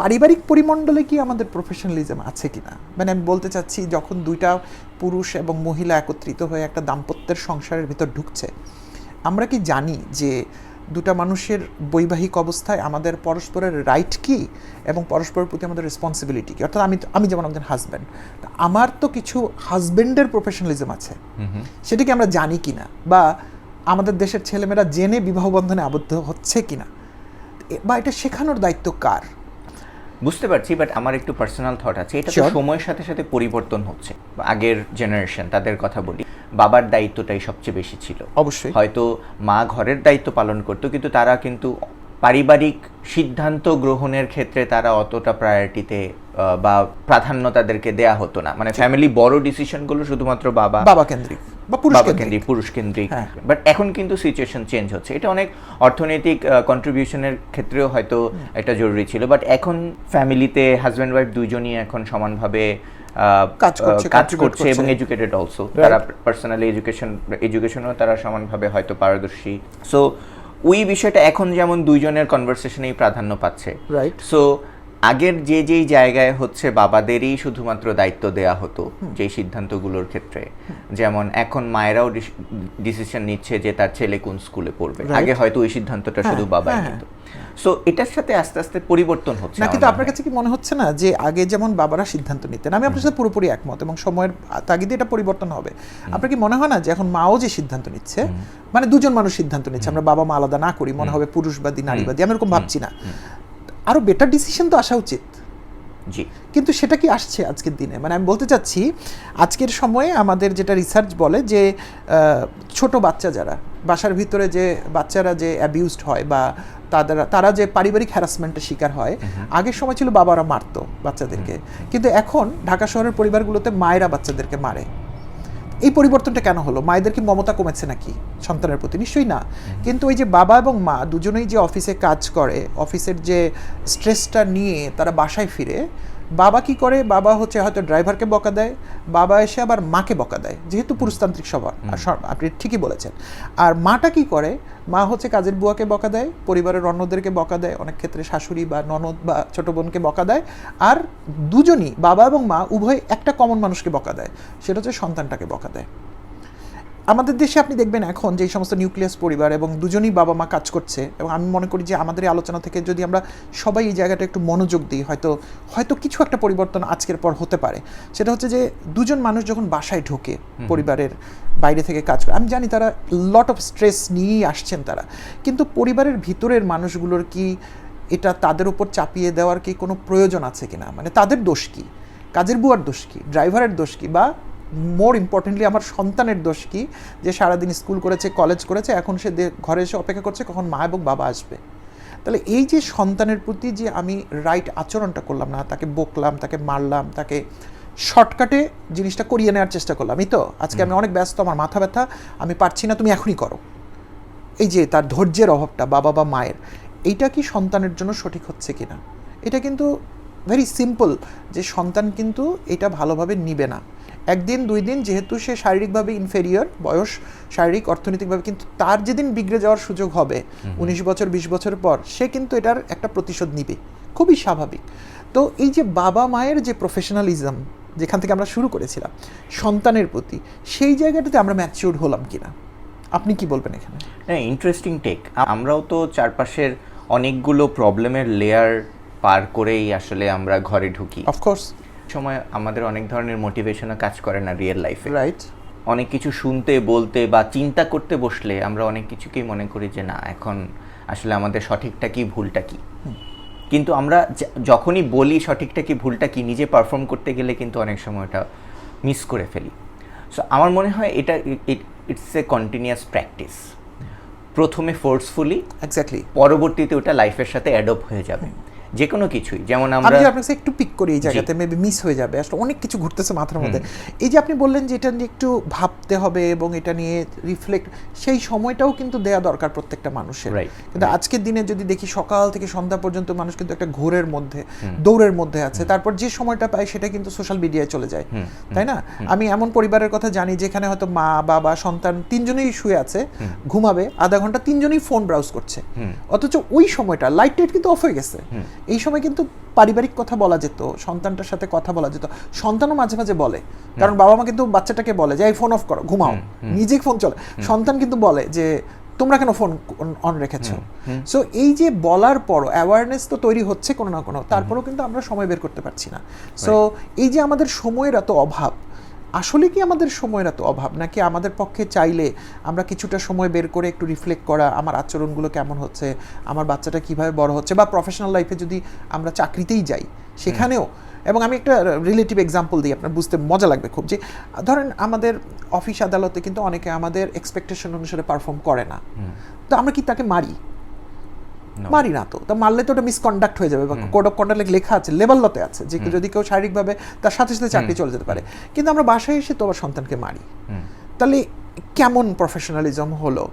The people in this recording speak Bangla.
পারিবারিক পরিমণ্ডলে কি আমাদের প্রফেশনালিজম আছে কিনা? মানে আমি বলতে চাচ্ছি যখন দুইটা পুরুষ এবং মহিলা একত্রিত হয়ে একটা দাম্পত্যের সংসারের ভিতর ঢুকছে আমরা কি জানি যে দুটা মানুষের বৈবাহিক অবস্থায় আমাদের পরস্পরের রাইট কি এবং পরস্পরের প্রতি আমাদের রেসপন্সিবিলিটি কি? অর্থাৎ আমি আমি যেমন একজন হাজব্যান্ড আমার তো কিছু হাজব্যান্ডের প্রফেশনালিজম আছে। সেটা কি আমরা জানি কিনা? বা আমাদের দেশের ছেলেমেয়েরা জেনে বিবাহ বন্ধনে আবদ্ধ হচ্ছে কিনা? এ- বা এটা শেখানোর দায়িত্ব কার? বুঝতে পারছি বাট আমার একটু পার্সোনাল থট আছে। এটা তো সময়ের সাথে সাথে পরিবর্তন হচ্ছে। আগের জেনারেশন তাদের কথা বলি বাবার দায়িত্বটাই সবচেয়ে বেশি ছিল। অবশ্যই। হয়তো মা ঘরের দায়িত্ব পালন করতো কিন্তু তারা কিন্তু পারিবারিক সিদ্ধান্ত গ্রহণের ক্ষেত্রে তারা অতটা প্রায়োরিটিতে বা প্রাধান্য তাদেরকে দেয়া হতো না। মানে ফ্যামিলি বড় ডিসিশনগুলো শুধুমাত্র বাবা বাবা কেন্দ্রিক বা পুরুষ কেন্দ্রিক। পুরুষ কেন্দ্রিক। হ্যাঁ। বাট এখন কিন্তু সিচুয়েশন চেঞ্জ হচ্ছে। এটা অনেক অর্থনৈতিক কন্ট্রিবিউশনের ক্ষেত্রেও হয়তো এটা জরুরি ছিল। বাট এখন ফ্যামিলিতে হাজব্যান্ড ওয়াইফ দুইজনই এখন সমানভাবে কাজ করছে এবং এডুকেটেড অলসো তারা পার্সোনালি এডুকেশন এডুকেশনও তারা সমানভাবে হয়তো পারদর্শী। সো ওই বিষয়টা এখন যেমন দুইজনের কনভারসেশনেই প্রাধান্য পাচ্ছে। রাইট সো আগের যে যেই জায়গায় হচ্ছে বাবাদেরই শুধুমাত্র দায়িত্ব দেয়া হতো যেই সিদ্ধান্তগুলোর ক্ষেত্রে। যেমন এখন মায়েরাও ডিসিশন নিচ্ছে যে তার ছেলে কোন স্কুলে পড়বে। আগে হয়তো ওই সিদ্ধান্তটা শুধু বাবাই হ্যাঁ, নিত সো এটার সাথে আস্তে আস্তে পরিবর্তন হচ্ছে না কিন্তু আপনার কাছে কি মনে হচ্ছে না যে আগে যেমন বাবারা সিদ্ধান্ত নিতেন আমি আপনার সাথে পুরোপুরি একমত এবং সময়ের তাগিদে এটা পরিবর্তন হবে। আপনার কি মনে হয় না যে এখন মাও যে সিদ্ধান্ত নিচ্ছে মানে দুজন মানুষ সিদ্ধান্ত নিচ্ছে আমরা বাবা মা আলাদা না করি মনে হবে পুরুষবাদী নারীবাদী আমি এরকম ভাবছি না। আরও বেটার ডিসিশন তো আসা উচিত। জি। কিন্তু সেটা কি আসছে আজকের দিনে? মানে আমি বলতে চাচ্ছি আজকের সময়ে আমাদের যেটা রিসার্চ বলে যে ছোট বাচ্চা যারা বাসার ভিতরে যে বাচ্চারা যে অ্যাবিউজড হয় বা তাদের তারা যে পারিবারিক হ্যারাসমেন্টের শিকার হয় আগের সময় ছিল বাবারা মারতো বাচ্চাদেরকে। কিন্তু এখন ঢাকা শহরের পরিবারগুলোতে মায়েরা বাচ্চাদেরকে মারে। এই পরিবর্তনটা কেন হলো? মায়েদের কি মমতা কমেছে নাকি? সন্তানের প্রতি? নিশ্চয়ই না। কিন্তু ওই যে বাবা এবং মা দুজনেই যে অফিসে কাজ করে অফিসের যে স্ট্রেসটা নিয়ে তারা বাসায় ফিরে বাবা কি করে? বাবা হচ্ছে হয়তো ড্রাইভারকে বকা দেয় বাবা এসে আবার মাকে বকা দেয় যেহেতু পুরুষতান্ত্রিক সবার আপনি ঠিকই বলেছেন। আর মাটা কি করে? মা হচ্ছে কাজের বুয়াকে বকা দেয়, পরিবারের অন্যদেরকে বকা দেয়, অনেক ক্ষেত্রে শাশুড়ি বা ননদ বা ছোট বোনকে বকা দেয়, আর দুজনই বাবা এবং মা উভয় একটা কমন মানুষকে বকা দেয়, সেটা হচ্ছে সন্তানটাকে বকা দেয়। আমাদের দেশে আপনি দেখবেন এখন যে সমস্ত নিউক্লিয়াস পরিবার এবং দুজনই বাবা মা কাজ করছে এবং আমি মনে করি যে আমাদের এই আলোচনা থেকে যদি আমরা সবাই এই জায়গাটা একটু মনোযোগ দিই হয়তো হয়তো কিছু একটা পরিবর্তন আজকের পর হতে পারে। সেটা হচ্ছে যে দুজন মানুষ যখন বাসায় ঢোকে পরিবারের বাইরে থেকে কাজ করে আমি জানি তারা লট অফ স্ট্রেস নিয়েই আসছেন তারা কিন্তু পরিবারের ভিতরের মানুষগুলোর কি এটা তাদের উপর চাপিয়ে দেওয়ার কি কোনো প্রয়োজন আছে কিনা? মানে তাদের দোষ কি? কাজের বুয়ার দোষ কি? ড্রাইভারের দোষ কি? বা মোর ইম্পর্টেন্টলি আমার সন্তানের দোষ কি? যে সারাদিন স্কুল করেছে কলেজ করেছে এখন সে ঘরে এসে অপেক্ষা করছে কখন মা এবং বাবা আসবে? তাহলে এই যে সন্তানের প্রতি যে আমি রাইট আচরণটা করলাম না তাকে বকলাম তাকে মারলাম তাকে শর্টকাটে জিনিসটা করিয়ে নেওয়ার চেষ্টা করলাম এই তো? আজকে আমি অনেক ব্যস্ত আমার মাথা ব্যথা আমি পারছি না তুমি এখনই করো। এই যে তার ধৈর্যের অভাবটা বাবা বা মায়ের এইটা কি সন্তানের জন্য সঠিক হচ্ছে কিনা? এটা কিন্তু ভেরি সিম্পল যে সন্তান কিন্তু এটা ভালোভাবে নিবে না। একদিন দুই দিন যেহেতু সে শারীরিকভাবে ইনফেরিয়র বয়স শারীরিক অর্থনৈতিকভাবে কিন্তু তার যেদিন বিগড়ে যাওয়ার সুযোগ হবে উনিশ বছর বিশ বছর পর সে কিন্তু এটার একটা প্রতিশোধ নিবে। খুবই স্বাভাবিক। তো এই যে বাবা মায়ের যে প্রফেশনালিজম যেখান থেকে আমরা শুরু করেছিলাম সন্তানের প্রতি সেই জায়গাটাতে আমরা ম্যাচিউর হলাম কিনা? আপনি কি বলবেন এখানে? হ্যাঁ ইন্টারেস্টিং টেক আমরাও তো চারপাশের অনেকগুলো প্রবলেমের লেয়ার পার করেই আসলে আমরা ঘরে ঢুকি। অফকোর্স সময় আমাদের অনেক ধরনের মোটিভেশনও কাজ করে না রিয়েল লাইফে রাইট অনেক কিছু শুনতে বলতে বা চিন্তা করতে বসলে আমরা অনেক কিছুকেই মনে করি যে না এখন আসলে আমাদের সঠিকটা কি ভুলটা কি? কিন্তু আমরা যখনই বলি সঠিকটা কি ভুলটা কি নিজে পারফর্ম করতে গেলে কিন্তু অনেক সময় ওটা মিস করে ফেলি। সো আমার মনে হয় এটা ইটস এ কন্টিনিউয়াস প্র্যাকটিস প্রথমে ফোর্সফুলি এক্স্যাক্টলি পরবর্তীতে ওটা লাইফের সাথে অ্যাডপ্ট হয়ে যাবে। যে কোনো কিছুই যেমন আমরা যদি আপনার একটু পিক করি এই জায়গাতে মেবি মিস হয়ে যাবে আসলে অনেক কিছু ঘুরতেছে মাথার মধ্যে। এই যে আপনি বললেন যে এটা নিয়ে একটু ভাবতে হবে এবং এটা নিয়ে রিফ্লেক্ট সেই সময়টাও কিন্তু দেয়া দরকার প্রত্যেকটা মানুষের। কিন্তু আজকের দিনে যদি দেখি সকাল থেকে সন্ধ্যা পর্যন্ত মানুষ কিন্তু একটা ঘোরের মধ্যে দৌড়ের মধ্যে আছে। তারপর যে সময়টা পায় সেটা কিন্তু সোশ্যাল মিডিয়ায় চলে যায়। তাই না? আমি এমন পরিবারের কথা জানি যেখানে হয়তো মা বাবা সন্তান তিনজনেই শুয়ে আছে ঘুমাবে আধা ঘণ্টা তিনজনেই ফোন ব্রাউজ করছে। অথচ ওই সময়টা লাইট টাইট কিন্তু অফ হয়ে গেছে। এই সময় কিন্তু পারিবারিক কথা বলা যেত সন্তানটার সাথে কথা বলা যেত। সন্তানও মাঝে মাঝে বলে কারণ বাবা মা কিন্তু বাচ্চাটাকে বলে যে এই ফোন অফ করো ঘুমাও। নিজে ফোন চলে। সন্তান কিন্তু বলে যে তোমরা কেন ফোন অন রেখেছো? সো এই যে বলার পর অ্যাওয়ারনেস তো তৈরি হচ্ছে কোনো না কোনো তারপরেও কিন্তু আমরা সময় বের করতে পারছি না। সো এই যে আমাদের সময়ের এত অভাব আসলে কি আমাদের সময়ের এত অভাব? নাকি আমাদের পক্ষে চাইলে আমরা কিছুটা সময় বের করে একটু রিফ্লেক্ট করা আমার আচরণগুলো কেমন হচ্ছে আমার বাচ্চাটা কীভাবে বড় হচ্ছে বা প্রফেশনাল লাইফে যদি আমরা চাকরিতেই যাই সেখানেও এবং আমি একটা রিলেটিভ এক্সাম্পল দিই আপনার বুঝতে মজা লাগবে খুব যে ধরেন আমাদের অফিস আদালতে কিন্তু অনেকে আমাদের এক্সপেকটেশন অনুসারে পারফর্ম করে না। তো আমরা কি তাকে মারি? মারি না তো। তা মারলে তো ওটা মিসকন্ডাক্ট হয়ে যাবে বা কোড অফ কন্ডাক্ট লেখা আছে লেভেলতে আছে যে যদি কেউ শারীরিকভাবে তার সাথে সাথে চাকরি চলে যেতে পারে। কিন্তু আমরা বাসায় এসে তোমার সন্তানকে মারি। তাহলে কেমন প্রফেশনালিজম হলো?